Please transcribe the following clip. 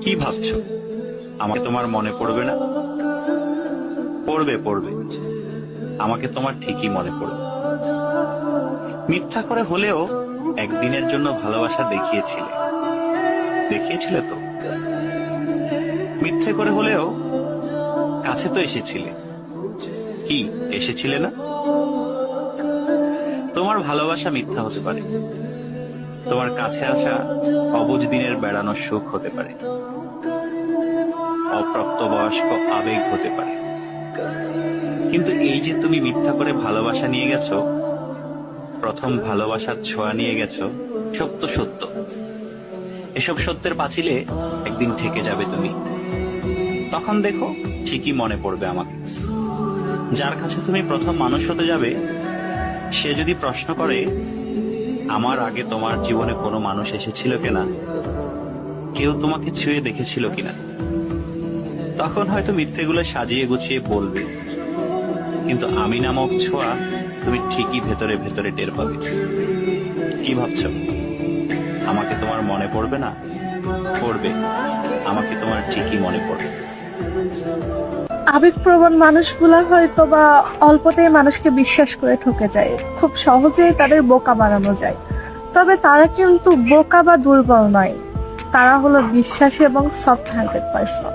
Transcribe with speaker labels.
Speaker 1: কি ভাবছ? আমাকে তোমার মনে পড়বে না? পড়বে পড়বে। আমাকে তোমার ঠিকই মনে পড়বে। মিথ্যা করে হলেও একদিনের জন্য ভালোবাসা দেখিয়েছিলে। দেখিয়েছিলে তো? মিথ্যে করে হলেও কাছে তো এসেছিলে। কি, এসেছিলে না? তোমার ভালোবাসা মিথ্যা হতে পারে। তোমার কাছে আসা অবুজ দিনের বেড়ানোর সুখ হতে পারে। অপ্রাপ্তবয়স্ক আবেগ হতে পারে। কিন্তু এই যে তুমি মিথ্যা করে ভালোবাসা নিয়ে গেছো, প্রথম ভালোবাসার ছোঁয়া নিয়ে গেছো সত্য সত্য। এসব সত্যের পাঁচিলে একদিন ঠেকে যাবে তুমি। তখন দেখো ঠিকই মনে পড়বে আমাকে। যার কাছে তুমি প্রথম মানুষ হতে যাবে, সে যদি প্রশ্ন করে আমার আগে তোমার জীবনে কোনো মানুষ এসেছিল কিনা? কেউ তোমাকে ছুঁয়ে দেখেছিল কিনা? তখন হয়তো মিথ্যেগুলো সাজিয়ে গুছিয়ে বলবে। কিন্তু আমি নামক ছোঁয়া তুমি ঠিকই ভেতরে ভেতরে টের পাবে। কি ভাবছ? আমাকে তোমার মনে পড়বে না? পড়বে। আমাকে তোমার ঠিকই মনে পড়বে।
Speaker 2: আবেগপ্রবণ মানুষগুলা হয়তো বা অল্পতেই মানুষকে বিশ্বাস করে ঠকে যায়। খুব সহজেই তাদের বোকা বানানো যায়। তবে তারা কিন্তু বোকা বা দুর্বল নয়। তারা হলো বিশ্বাসী এবং সফট হ্যান্ডেড পার্সন